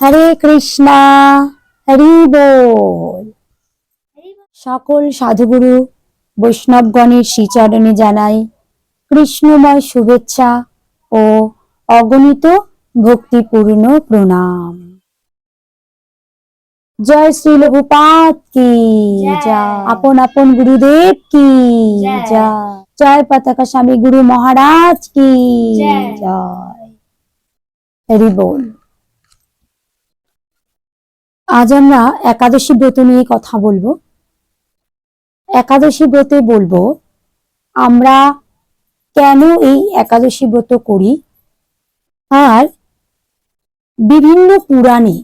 হরে কৃষ্ণা হরি বল। সকল সাধুগুরু বৈষ্ণবগণের শ্রীচরণে জানাই কৃষ্ণময় শুভেচ্ছা ও অগণিত ভক্তিপূর্ণ প্রণাম। জয় শ্রী লঘুপাত কি। জয়। আপন আপন গুরুদেব কি যা জয় পতাকা স্বামী গুরু মহারাজ কি জয়। জয়। হরি বল। আজ আমরা একাদশী ব্রত নিয়ে কথা বলব। একাদশী ব্রতে বলব আমরা কেন এই একাদশী ব্রত করি? আর বিভিন্ন পুরাণে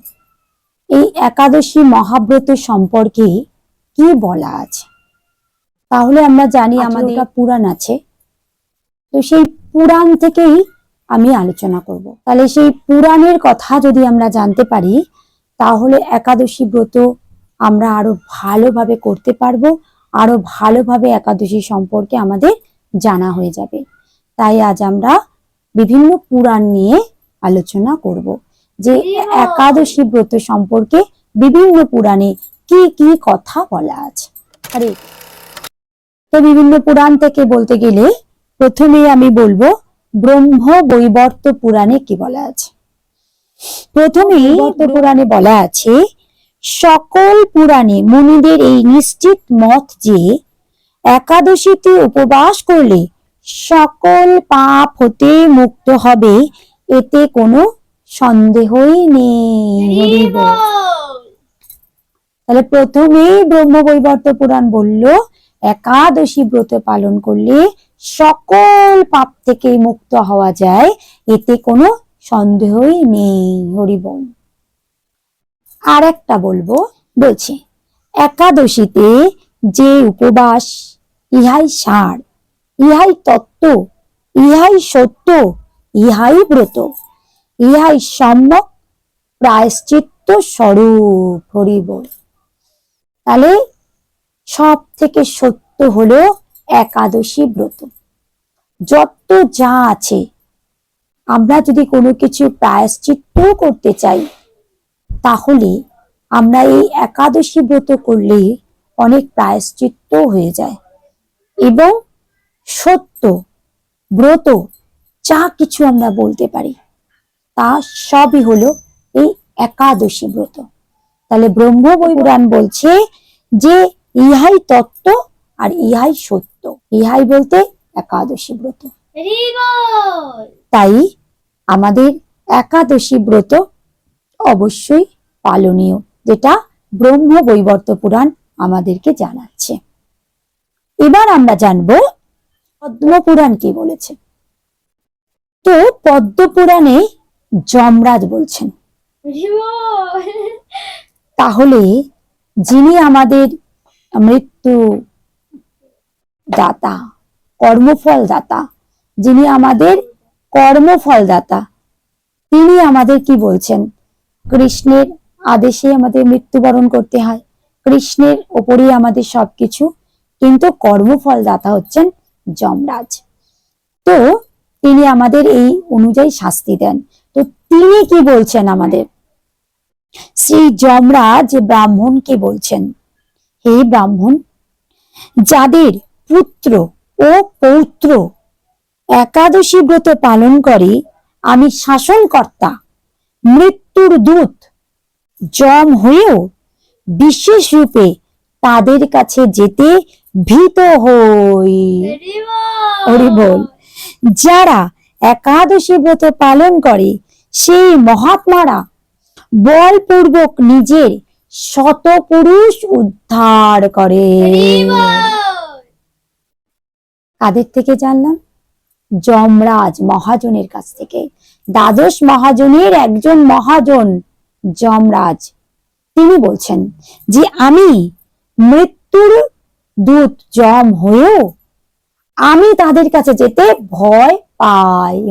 এই একাদশী মহাব্রত সম্পর্কে কি বলা আছে? তাহলে আমরা জানি আমাদের পুরাণ আছে। তো সেই পুরাণ থেকেই আমি আলোচনা করব। তাহলে সেই পুরাণের কথা যদি আমরা জানতে পারি তাহলে একাদশী ব্রত আমরা আরও ভালোভাবে করতে পারব, আরও ভালোভাবে একাদশী সম্পর্কে আমাদের জানা হয়ে যাবে। তাই আজ আমরা বিভিন্ন পুরাণ নিয়ে আলোচনা করব যে একাদশী ব্রত সম্পর্কে বিভিন্ন পুরাণে কি কি কথা বলা আছে। আরে তো বিভিন্ন পুরাণ থেকে বলতে গেলে প্রথমে আমি বলব, ব্রহ্ম বৈবর্ত পুরাণে কি বলা আছে? প্রথমে বৈবর্ত পুরাণে বলা আছে সকল পুরাণে মুনিদের এই নিশ্চিত মত যে একাদশীতে উপবাস করলে সকল পাপ হতে মুক্ত হবে এতে কোনো সন্দেহই নেই। তাহলে প্রথমেই ব্রহ্ম বৈবর্ত পুরাণ বলল একাদশী ব্রত পালন করলে সকল পাপ থেকে মুক্ত হওয়া যায় এতে কোনো সন্দেহই নেই হরিবল আর একটা বলব, বলছি, একাদশীতে যে উপবাস, ইহাই সার, ইহাই তত্ত্ব, ইহাই সত্য, ইহাই ব্রত, ইহাই সম্যক প্রায়শ্চিত্ত স্বরূপ হরিবল তাহলে সব থেকে সত্য হলো একাদশী ব্রত। যত যা আছে আমরা যদি কোনো কিছু প্রায়শ্চিত্ত করতে চাই, তাহলে আমরা এই একাদশী ব্রত করলে অনেক প্রায়শ্চিত্ত হয়ে যায়। এবং সত্য ব্রত যা কিছু আমরা বলতে পারি, তা সবই হলো এই একাদশী ব্রত। তাহলে ব্রহ্ম পুরাণ বলছে যে ইহাই তত্ত্ব আর ইহাই সত্য। ইহাই বলতে একাদশী ব্রত। তাই আমাদের একাদশী ব্রত অবশ্যই পালনীয় যেটা ব্রহ্ম বৈবর্ত পুরাণ আমাদেরকে জানাচ্ছে। এবার আমরা জানব পদ্ম পুরাণ কি বলেছে। তো পদ্ম পুরাণে যমরাজ বলছেন। তাহলে যিনি আমাদের মৃত্যু দাতা কর্মফল দাতা যিনি আমাদের কর্মফল দাতা তিনি আমাদের কি বলছেন? কৃষ্ণের আদেশে আমাদের মৃত্যুবরণ করতে হয়। কৃষ্ণের ওপরেই আমাদের সবকিছু। কিন্তু কর্মফল দাতা হচ্ছেন যমরাজ। তো তিনি আমাদের এই অনুযায়ী শাস্তি দেন। তো তিনি কি বলছেন আমাদের? শ্রী যমরাজ ব্রাহ্মণকে বলছেন, হে ব্রাহ্মণ, যাদের পুত্র ও পৌত্র একাদশী ব্রত পালন করে আমি শাসনকর্তা। মৃত্যুর দূত জম হয়েও বিশেষ রূপে তাদের কাছে যেতে ভীত হই। হরি বল যারা একাদশী ব্রত পালন করে সেই মহাত্মারা বলপূর্বক নিজের শতপুরুষ উদ্ধার করে। কাদের থেকে জানলাম? যমরাজ মহাজনের কাছ থেকে। দ্বাদশ মহাজনের একজন মহাজন যমরাজ। তিনি বলছেন যে আমি মৃত্যুর দূত যম হয়েও আমি তাদের কাছে যেতে ভয় পাই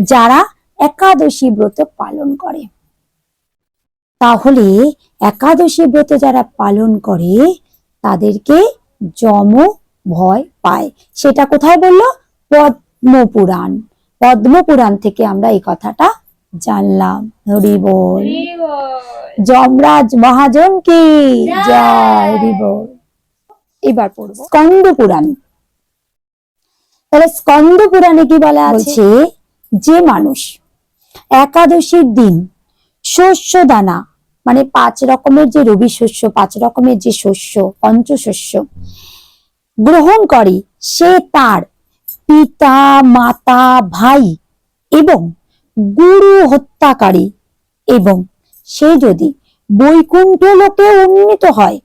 যারা একাদশী ব্রত পালন করে। তাহলে একাদশী ব্রত যারা পালন করে তাদেরকে যম ভয় পায়। সেটা কোথায় বলল? পদ্মপুরাণ। পদ্মপুরাণ থেকে আমরা এই কথাটা জানলাম। হরি বল যমরাজ মহাজন কি? জয়। জয় হরি বল এবার পড়ব। স্কন্দ পুরাণ তাহলে স্কন্দ পুরাণে কি বলা আছে? যে মানুষ একাদশীর দিন শস্য দানা মানে পাঁচ রকমের যে রবি শস্য পাঁচ রকমের যে শস্য পঞ্চশস্য গ্রহণ করে সে তার পিতা মাতা ভাই এবং গুরু হত্যাকারী এবং সে যদি বৈকুণ্ঠ লোকে উন্নীত হয়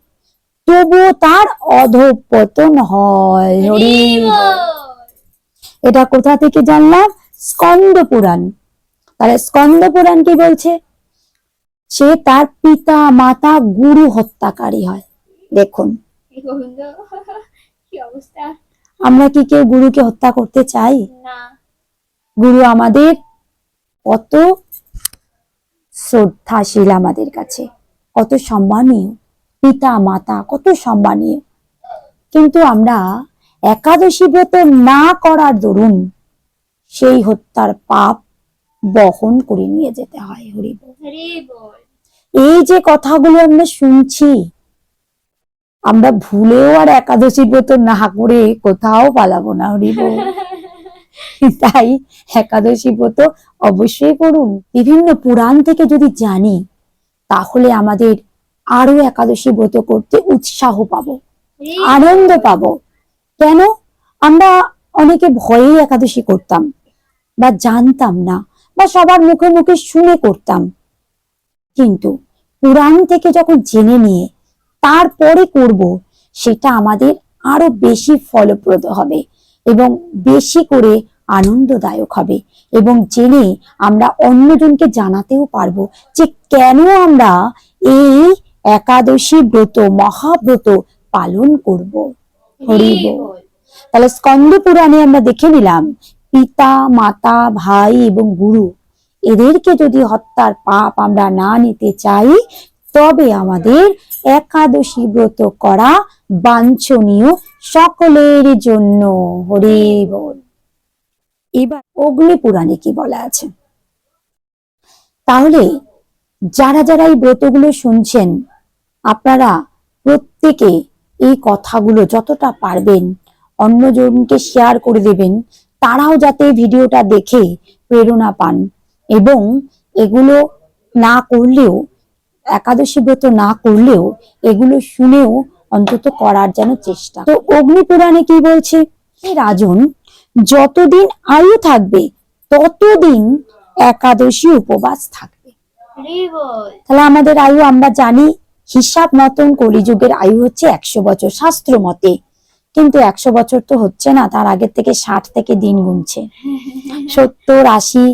তবুও তার অধপতন হয়। হরি। এটা কোথা থেকে জানলাম? স্কন্দ পুরাণ। তাহলে স্কন্দ পুরাণ কি বলছে? সে তার পিতা মাতা গুরু হত্যাকারী হয়। দেখুন। কি অবস্থা? আমরা কি কেউ গুরুকে হত্যা করতে চাই? গুরু আমাদের কত শ্রদ্ধাশীল আমাদের কাছে কত সম্মানীয় পিতা মাতা কত সম্মানীয়। কিন্তু আমরা একাদশী ব্রত না করার দরুন সেই হত্যার পাপ বহন করে নিয়ে যেতে হয় হরি বল। এই যে কথাগুলো আমরা শুনছি আমরা ভুলেও আর একাদশী ব্রত না করে কোথাও পালাবো না হরি বল। তাই একাদশী ব্রত অবশ্যই করুন। বিভিন্ন পুরাণ থেকে যদি জানি তাহলে আমাদের আরও একাদশী ব্রত করতে উৎসাহ পাবো আনন্দ পাবো। কেন? আমরা অনেকে ভয়েই একাদশী করতাম বা জানতাম না বা সবার মুখে মুখে শুনে করতাম। কিন্তু পুরাণ থেকে যখন জেনে নিয়ে তারপরে করব সেটা আমাদের আরও বেশি ফলপ্রদ হবে এবং বেশি করে আনন্দদায়ক হবে এবং জেনে আমরা অন্যজনকে জানাতেও পারব যে কেন আমরা এই একাদশী ব্রত মহাব্রত পালন করব হরি হরি বল। বল তাহলে স্কন্দ পুরাণে আমরা দেখে নিলাম পিতা মাতা ভাই এবং গুরু এদেরকে যদি হত্যার পাপ আমরা না নিতে চাই তবে আমাদের একাদশী ব্রত করা বাঞ্ছনীয় সকলের জন্য। হরে বল। এবার অগ্নি পুরাণে কি বলা আছে? তাহলে যারা যারা এই ব্রতগুলো শুনছেন, আপনারা প্রত্যেকে এই কথাগুলো যতটা পারবেন অন্যজনকে শেয়ার করে দেবেন, তারাও যাতে ভিডিওটা দেখে প্রেরণা পান এবং এগুলো না করলেও একাদশী ব্রত না করলেও এগুলো শুনেও অন্তত করার যেন চেষ্টা। তো অগ্নি পুরাণে কি বলছে? হে রাজন যতদিন আয়ু থাকবে ততদিন একাদশী উপবাস থাকবে। তাহলে আমাদের আয়ু আমরা জানি হিসাব মতন কলিযুগের আয়ু হচ্ছে একশো বছর শাস্ত্র মতে। কিন্তু একশো বছর তো হচ্ছে না তার আগের থেকে ষাট থেকে দিন গুনছে। সত্তর আশি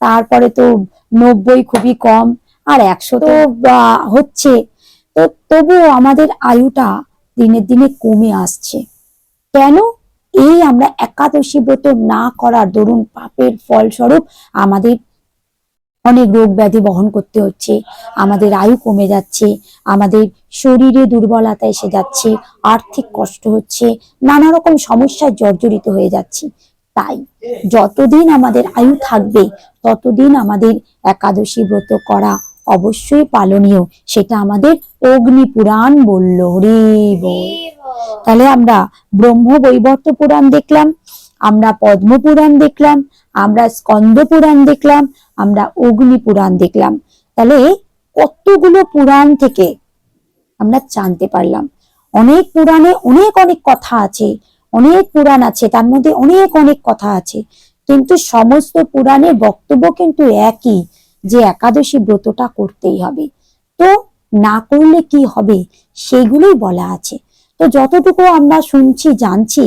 তারপরে তো নব্বই খুবই কম। আর একশো তো হচ্ছে। তো তবুও আমাদের আয়ুটা দিনের দিনে কমে আসছে। কেন? এই আমরা একাদশী ব্রত না করার দরুন পাপের ফলস্বরূপ আমাদের অনেক রোগ ব্যাধি বহন করতে হচ্ছে। আমাদের আয়ু কমে যাচ্ছে, আমাদের শরীরে দুর্বলতা এসে যাচ্ছে, আর্থিক কষ্ট হচ্ছে নানা রকম সমস্যায় জর্জরিত হয়ে যাচ্ছে। তাই যতদিন আমাদের আয়ু থাকবে, ততদিন আমাদের একাদশী ব্রত করা অবশ্যই পালনীয়। সেটা আমাদের অগ্নি পুরাণ বলল বল। তাহলে আমরা ব্রহ্ম বৈবর্ত পুরাণ দেখলাম, আমরা পদ্ম পুরাণ দেখলাম, আমরা স্কন্দ পুরাণ দেখলাম, আমরা অগ্নি পুরাণ দেখলাম। তাহলে কতগুলো পুরাণ থেকে আমরা জানতে পারলাম? অনেক পুরাণে অনেক অনেক কথা আছে, অনেক পুরাণ আছে, তার মধ্যে অনেক অনেক কথা আছে। কিন্তু সমস্ত পুরাণের বক্তব্য কিন্তু একই। যে একাদশী ব্রতটা করতেই হবে। তো না করলে কি হবে সেগুলোই বলা আছে। তো যতটুকু আমরা শুনছি জানছি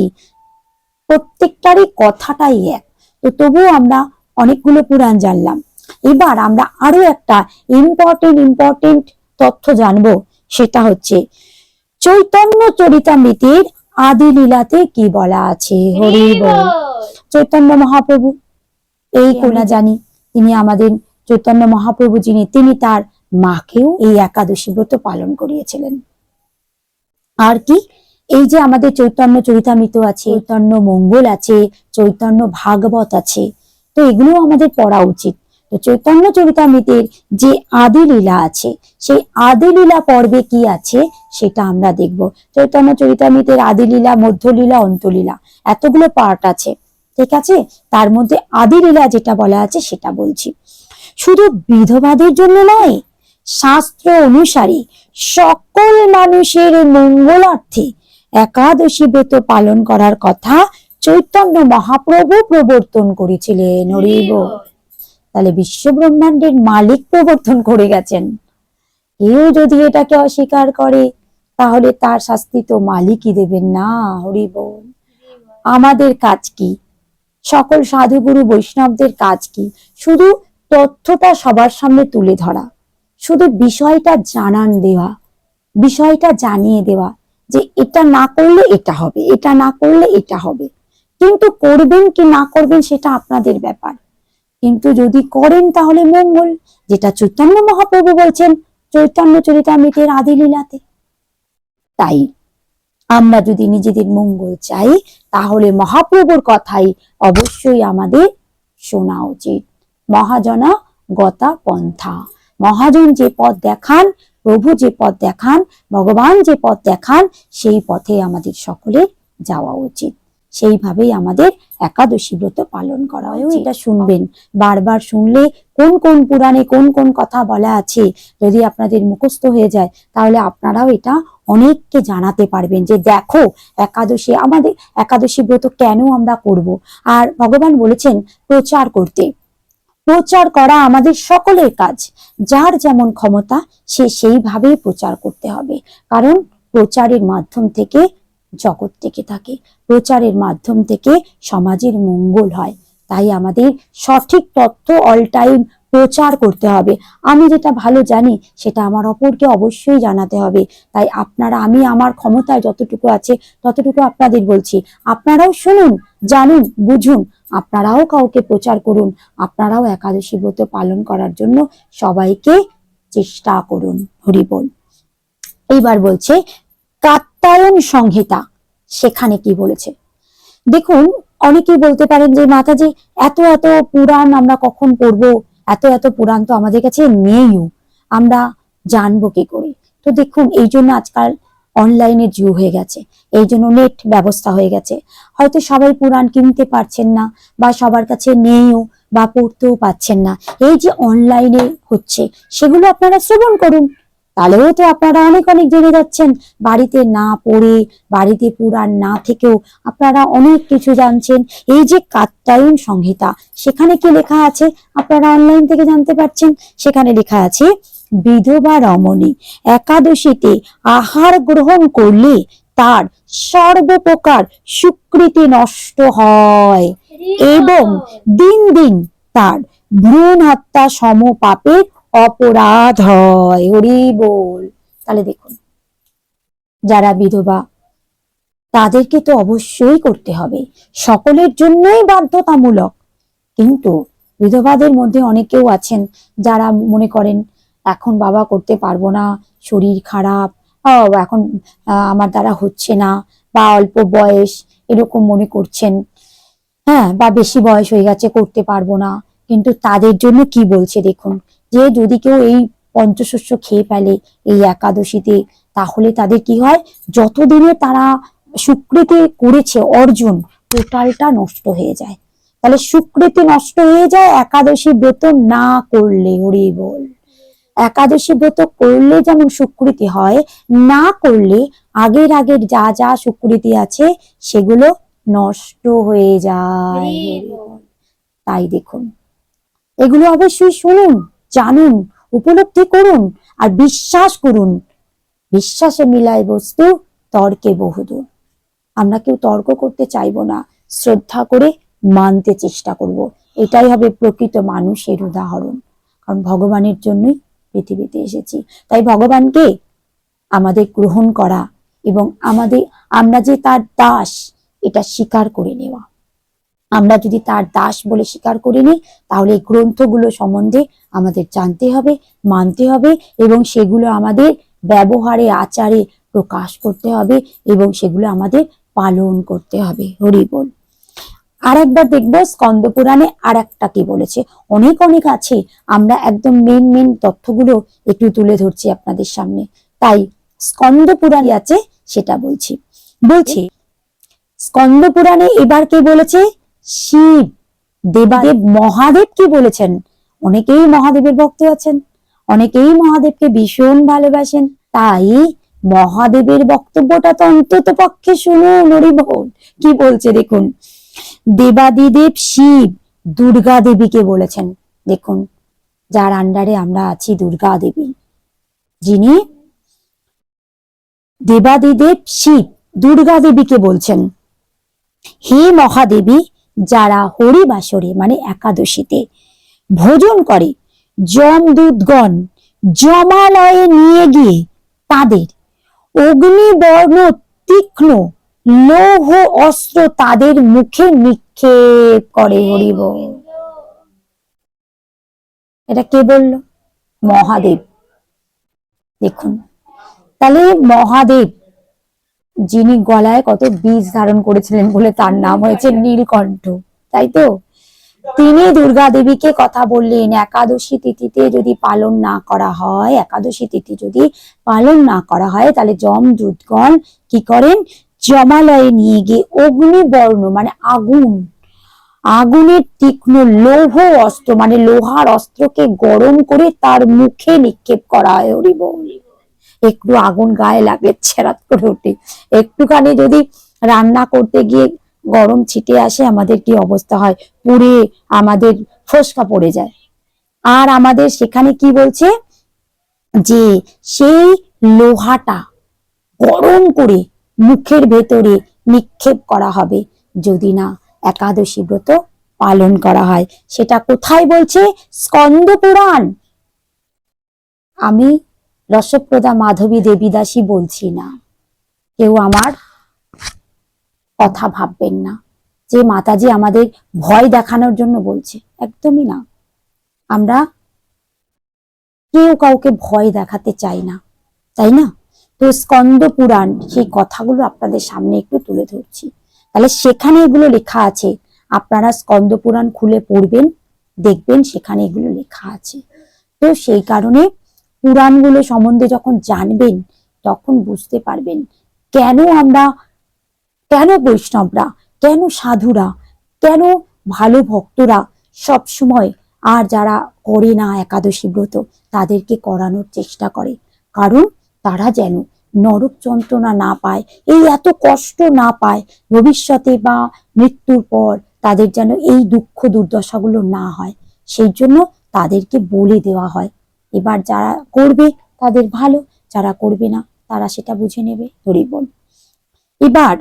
প্রত্যেকটারই কথাটাই এক। তো তবুও আমরা অনেকগুলো পুরাণ জানলাম। এবার আমরা আরও একটা ইম্পর্টেন্ট ইম্পর্টেন্ট তথ্য জানব সেটা হচ্ছে চৈতন্য চরিতামৃতির আদি লীলাতে কি বলা আছে? হরি বল। চৈতন্য মহাপ্রভু এই কোনা জানি তিনি আমাদের চৈতন্য মহাপ্রভু যিনি তিনি তার মাকেও এই একাদশী ব্রত পালন করিয়েছিলেন। আর কি? এই যে আমাদের চৈতন্য চরিতামৃত আছে, চৈতন্য মঙ্গল আছে, চৈতন্য ভাগবত আছে, তো এগুলো আমাদের পড়া উচিত। তো চৈতন্য চরিতামৃতের যে আদি লীলা আছে, সেই আদি লীলা পর্বে কি আছে সেটা আমরা দেখব। চৈতন্য চরিতামৃতের আদি লীলা, মধ্যলীলা, অন্তলীলা, এতগুলো পার্ট আছে, ঠিক আছে? তার মধ্যে আদি লীলা যেটা বলা আছে সেটা বলছি। শুধু বিধবাদের জন্য নয়, শাস্ত্র অনুসারে সকল মানুষের মঙ্গলার্থে একাদশী ব্রত পালন করার কথা চৈতন্য মহাপ্রভু প্রবর্তন করেছিলেন। হরিব তাহলে বিশ্ব ব্রহ্মাণ্ডের মালিক প্রবর্তন করে গেছেন। কেউ যদি এটাকে অস্বীকার করে, তাহলে তার শাস্তি তো মালিকই দেবেন না হরিব আমাদের কাজ কি? সকল সাধুগুরু বৈষ্ণবদের কাজ কি? শুধু তথ্যটা সবার সামনে তুলে ধরা। শুধু বিষয়টা জানান দেওয়া, বিষয়টা জানিয়ে দেওয়া যে এটা না করলে এটা হবে, এটা না করলে এটা হবে। কিন্তু করবেন কি না করবেন সেটা আপনাদের ব্যাপার। কিন্তু যদি করেন তাহলে মঙ্গল, যেটা চৈতন্য মহাপ্রভু বলছেন, চৈতন্য চরিতামৃতের আদি লীলাতে। তাই আমরা যদি নিজেদের মঙ্গল চাই, তাহলে মহাপ্রভুর কথাই অবশ্যই আমাদের শোনা উচিত। মহাজনা গতা পন্থা। মহাজন যে পথ দেখান প্রভু যে পথ দেখান ভগবান যে পথ দেখান সেই পথে আমাদের সকলের যাওয়া উচিত। সেইভাবেই আমাদের একাদশী ব্রত পালন করা হয় এটা শুনবেন। বারবার শুনলে কোন কোন পুরাণে কোন কোন কথা বলা আছে যদি আপনাদের মুখস্থ হয়ে যায় তাহলে আপনারাও এটা অনেককে জানাতে পারবেন যে দেখো একাদশী আমাদের একাদশী ব্রত কেন আমরা করব? আর ভগবান বলেছেন প্রচার করতে। প্রচার করা আমাদের সকলের কাজ। যার যেমন ক্ষমতা, সে সেইভাবেই প্রচার করতে হবে। কারণ প্রচারের মাধ্যম থেকে জগৎ থেকে থাকে। প্রচারের মাধ্যম থেকে সমাজের মঙ্গল হয়। তাই আমাদের সঠিক তথ্য অল টাইম প্রচার করতে হবে। আমি যেটা ভালো জানি, সেটা আমার অপরকে অবশ্যই জানাতে হবে। তাই আপনারা, আমি আমার ক্ষমতায় যতটুকু আছে, ততটুকু আপনাদের বলছি। আপনারাও শুনুন, জানুন, বুঝুন। আপনারাও কাউকে প্রচার করুন। আপনারাও একাদশী ব্রত পালন করার জন্য সবাইকে চেষ্টা করুন। হরিবল। এইবার বলছে, কাত্তায়ন সংহিতা। সেখানে কি বলেছে? দেখুন, অনেকেই বলতে পারেন যে, মাতাজি, এত এত পুরাণ আমরা কখন পড়ব? এত এত পুরাণ তো আমাদের কাছে নেইও। আমরা জানব কি করে? তো দেখুন, এই জন্য আজকাল অনলাইনে যুগ হয়ে গেছে। এই জন্য নেট ব্যবস্থা হয়ে গেছে। হয়তো সবাই পুরাণ কিনতে পারছেন না বা সবার কাছে নেইও বা পড়তেও পাচ্ছেন না। এই যে অনলাইনে হচ্ছে, সেগুলো আপনারা শ্রবণ করুন। তাহলেও তো আপনারা অনেক অনেক জেনে যাচ্ছেন। বাড়িতে না পড়ে বাড়িতে পুরাণ না থেকেও আপনারা অনেক কিছু জানছেন। এই যে কাত্তায়ন সংহিতা সেখানে কি লেখা আছে? আপনারা অনলাইন থেকে জানতে পারছেন। সেখানে লেখা আছে বিধবা রমণী একাদশীতে আহার গ্রহণ করলে তার সর্বপ্রকার সুকৃতি নষ্ট হয় এবং দিন দিন তার ভ্রূণ হত্যা সম পাপের অপরাধ হয়। হরি বল। তাহলে দেখুন, যারা বিধবা, তাদেরকে তো অবশ্যই করতে হবে। সকলের জন্যই বাধ্যতামূলক। কিন্তু বিধবাদের মধ্যে অনেকেও আছেন যারা মনে করেন, এখন বাবা করতে পারব না, শরীর খারাপ এখন আমার দ্বারা হচ্ছে না, বা অল্প বয়স, এরকম মনে করছেন। হ্যাঁ বা বেশি বয়স হয়ে গেছে, করতে পারব না। কিন্তু তাদের জন্য কি বলছে, দেখুন। যে যদি কেউ এই পঞ্চশস্য খেয়ে ফেলে এই একাদশীতে, তাহলে তাদের কি হয়? যতদিনে তারা সুকৃতি করেছে অর্জন টোটালটা নষ্ট হয়ে যায়। তাহলে সুকৃতি নষ্ট হয়ে যায়, একাদশী ব্রত না করলে, হরি বল। একাদশী ব্রত করলে যেমন সুকৃতি হয়, না করলে আগের আগের যা যা সুকৃতি আছে, সেগুলো নষ্ট হয়ে যায় তাই দেখুন। এগুলো অবশ্যই শুনুন। জানুন, উপলব্ধি করুন আর বিশ্বাস করুন। বিশ্বাসে মিলায় বস্তু, তর্কে বহুদূর। আমরা কেউ তর্ক করতে চাইব না, শ্রদ্ধা করে মানতে চেষ্টা করব। এটাই হবে প্রকৃত মানুষের উদাহরণ। কারণ ভগবানের জন্যই পৃথিবীতে এসেছি। তাই ভগবানকে আমাদের গ্রহণ করা এবং আমাদের, আমরা যে তার দাস, এটা স্বীকার করে নেওয়া। আমরা যদি তার দাস বলে স্বীকার করে নিই, তাহলে এই গ্রন্থগুলো সম্বন্ধে আমাদের জানতে হবে, মানতে হবে এবং সেগুলো আমাদের ব্যবহারে, আচারে প্রকাশ করতে হবে এবং সেগুলো আমাদের পালন করতে হবে। হরি বল। আর একবার দেখব স্কন্দ পুরাণে আর একটা কি বলেছে। অনেক অনেক আছে। আমরা একদম মেন মেন তথ্যগুলো একটু তুলে ধরছি আপনাদের সামনে। তাই স্কন্দ পুরাণে আছে সেটা বলছি। বলছি স্কন্দ পুরাণে এবার কে বলেছে? শিব দেবাদেব মহাদেব কি বলেছেন? অনেকেই মহাদেবের ভক্ত আছেন অনেকেই মহাদেবকে ভীষণ ভালোবাসেন তাই মহাদেবের বক্তব্যটা তো অন্তত পক্ষে শুনুন হরিবল কি বলছে দেখুন দেবাদিদেব শিব দুর্গা দেবীকে বলেছেন। দেখুন যার আন্ডারে আমরা আছি দুর্গা দেবী যিনি দেবাদিদেব শিব দুর্গা দেবীকে বলছেন। হে মহাদেবী যারা হরিবাসরে মানে একাদশীতে ভোজন করে যমদূতগণ জমালয়ে নিয়ে গিয়ে তাদের অগ্নিবর্ণ তীক্ষ্ণ লৌহ অস্ত্র তাদের মুখে নিক্ষেপ করে হরিব। এটা কে বলল? মহাদেব। দেখুন, তাহলে মহাদেব যিনি গলায় কত বীজ ধারণ করেছিলেন বলে তার নাম হয়েছে নীলকণ্ঠ তাই তো? তিনি দুর্গা দেবীকে কথা বললেন একাদশী তিথিতে যদি পালন না করা হয় একাদশী তিথি যদি পালন না করা হয় তাহলে যম দূতগণ কি করেন? জমালয়ে নিয়ে গিয়ে অগ্নিবর্ণ মানে আগুন আগুনের তীক্ষ্ণ লৌহ অস্ত্র মানে লোহার অস্ত্রকে গরম করে তার মুখে নিক্ষেপ করা হয় হরি বল। একটু আগুন গায়ে লাগে ছেড়াত করে ওঠে। একটুখানি যদি রান্না করতে গিয়ে গরম ছিটে আসে, আমাদের কি অবস্থা হয়? পুড়ে আমাদের ফসকা পড়ে যায়। আর আমাদের সেখানে কি বলছে? যে সেই লোহাটা গরম করে মুখের ভেতরে নিক্ষেপ করা হবে। যদি না একাদশী ব্রত পালন করা হয়। সেটা কোথায় বলছে? স্কন্দ পুরাণ। আমি রসপ্রদা মাধবী দেবীদাসী বলছি না। কেউ আমার কথা ভাববেন না। যে মাতাজি আমাদের ভয় দেখানোর জন্য বলছে, একদমই না। আমরা কেউ কাউকে ভয় দেখাতে চাই না, তাই না? তো স্কন্দ পুরাণ, সেই কথাগুলো আপনাদের সামনে একটু তুলে ধরছি। তাহলে সেখানে এগুলো লেখা আছে। আপনারা স্কন্দ পুরাণ খুলে পড়বেন, দেখবেন সেখানে এগুলো লেখা আছে। তো সেই কারণে পুরাণগুলো সম্বন্ধে যখন জানবেন, তখন বুঝতে পারবেন কেন আমরা, কেন বৈষ্ণবরা, কেন সাধুরা, কেন ভালো ভক্তরা সব সময় আর যারা করে না একাদশী ব্রত, তাদেরকে করানোর চেষ্টা করে। কারণ তারা যেন নরক যন্ত্রণা না পায়, এই এত কষ্ট না পায়, ভবিষ্যতে বা মৃত্যুর পর তাদের যেন এই দুঃখ দুর্দশাগুলো না হয়, সেই জন্য তাদেরকে বলে দেওয়া হয়। এবার যারা করবে তাদের ভালো, যারা করবে না তারা সেটা বুঝে নেবে হরিবল এবার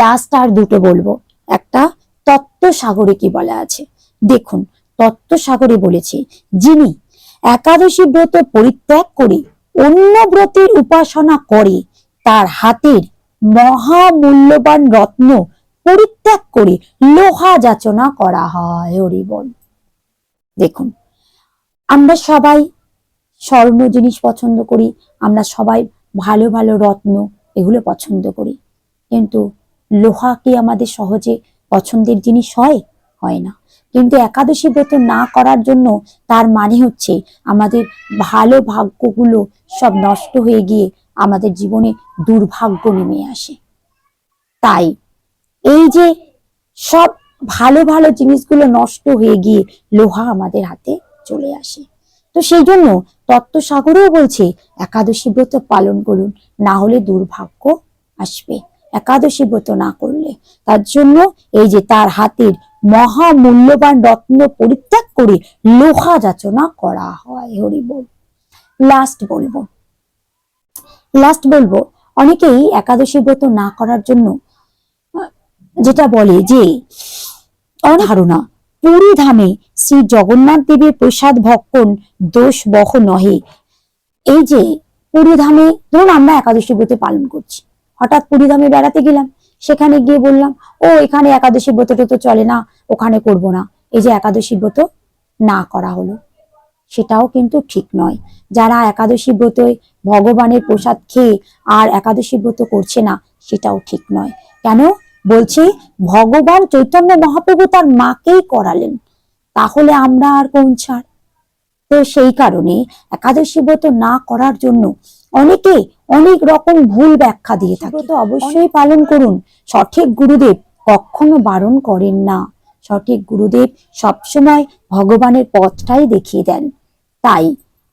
লাস্ট আর দুটো বলব। একটা তত্ত্ব সাগরে কি বলা আছে? দেখুন, তত্ত্ব সাগরে বলেছে, যিনি একাদশী ব্রত পরিত্যাগ করে অন্য ব্রতের উপাসনা করে, তার হাতের মহামূল্যবান রত্ন পরিত্যাগ করে লোহা যাচনা করা হয় হরিবল দেখুন আমরা সবাই স্বর্ণ জিনিস পছন্দ করি, আমরা সবাই ভালো ভালো রত্ন এগুলো পছন্দ করি। কিন্তু লোহা কি আমাদের সহজে পছন্দের জিনিস হয়? হয় না। কিন্তু একাদশী ব্রত না করার জন্য তার মানে হচ্ছে আমাদের ভালো ভাগ্যগুলো সব নষ্ট হয়ে গিয়ে আমাদের জীবনে দুর্ভাগ্য নেমে আসে। তাই এই যে সব ভালো ভালো জিনিসগুলো নষ্ট হয়ে গিয়ে লোহা আমাদের হাতে চলে আসে। তো সেই জন্য তত্ত্ব সাগরেও বলছে, একাদশী ব্রত পালন করুন, না হলে দুর্ভাগ্য আসবে। একাদশী ব্রত না করলে। তার জন্য এই যে তার হাতের মহামূল্যবান রত্ন পরিত্যাগ করে লোহা যাচনা করা হয়, হরি বল। লাস্ট বলব। লাস্ট বলব, অনেকেই একাদশী ব্রত না করার জন্য যেটা বলে যে, অনেক ধারণা পুরী ধামে শ্রী জগন্নাথ দেবের প্রসাদ ভক্ষণ দোষ বহ নহে। এই যে পুরী ধামে ধরুন আমরা একাদশী ব্রত পালন করছি। হঠাৎ পুরী ধামে বেড়াতে গেলাম, সেখানে গিয়ে বললাম, ও, এখানে একাদশী ব্রতটা তো চলে না, ওখানে করব না। এই যে একাদশী ব্রত না করা হলো। সেটাও কিন্তু ঠিক নয়। যারা একাদশী ব্রতই ভগবানের প্রসাদ খেয়ে আর একাদশী ব্রত করছে না, সেটাও ঠিক নয়। কেন? বলছি ভগবান চৈতন্য মহাপ্রভু তার মাকেই করালেন তাহলে আমরা আর কোন ছাড়? তো সেই কারণে একাদশী ব্রত না করার জন্য অনেকে অনেক রকম ভুল ব্যাখ্যা দিয়ে থাকে। তো অবশ্যই পালন করুন। সঠিক গুরুদেব কখনো বারণ করেন না। সঠিক গুরুদেব সবসময় ভগবানের পথটাই দেখিয়ে দেন। তাই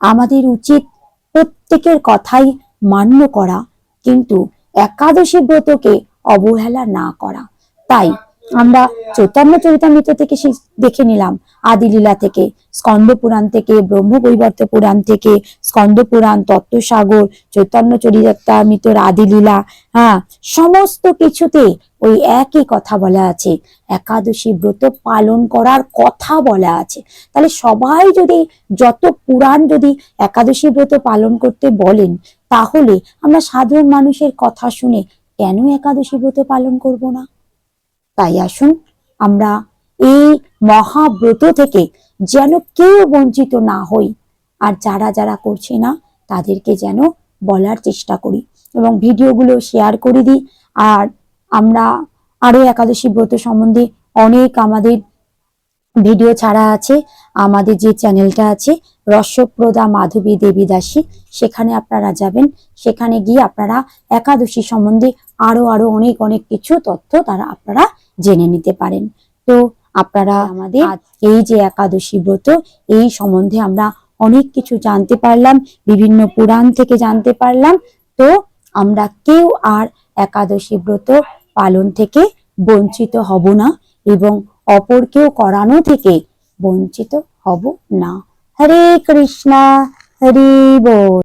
আমাদের উচিত প্রত্যেকের কথাই মান্য করা কিন্তু একাদশী ব্রতকে অবহেলা না করা। তাই আমরা চৈতন্য চরিতামৃত থেকে দেখে নিলাম, আদিলীলা থেকে, স্কন্দ পুরাণ থেকে, ব্রহ্মবৈবর্ত পুরাণ থেকে, স্কন্দ পুরাণ, তত্ত্বসাগর, চৈতন্য চরিতামৃতর আদিলীলা হ্যাঁ সমস্ত কিছুতে ওই একই কথা বলা আছে। একাদশী ব্রত পালন করার কথা বলা আছে। তাহলে সবাই যদি যত পুরাণ যদি একাদশী ব্রত পালন করতে বলেন, তাহলে আমরা সাধারণ মানুষের কথা শুনে কেন একাদশী ব্রত পালন করব না? তাই আসুন, আমরা এই মহাব্রত থেকে যেন কেউ বঞ্চিত না হই। আর যারা যারা করছে না, তাদেরকে যেন বলার চেষ্টা করি এবং ভিডিওগুলো শেয়ার করে দিই। আর আমরা আরও একাদশী ব্রত সম্বন্ধে অনেক আমাদের ভিডিও ছাড়া আছে আমাদের যে চ্যানেলটা আছে রসপ্রদা মাধবী দেবী দাসী সেখানে আপনারা যাবেন। সেখানে গিয়ে আপনারা একাদশী সম্বন্ধে আরও আরও অনেক অনেক কিছু তথ্য তারা আপনারা জেনে নিতে পারেন। তো আপনারা আমাদের এই যে একাদশী ব্রত এই সম্বন্ধে আমরা অনেক কিছু জানতে পারলাম বিভিন্ন পুরাণ থেকে জানতে পারলাম। তো আমরা কেউ আর একাদশী ব্রত পালন থেকে বঞ্চিত হব না এবং অপরকেও করানো থেকে বঞ্চিত হব না। হরে কৃষ্ণা হরি বল।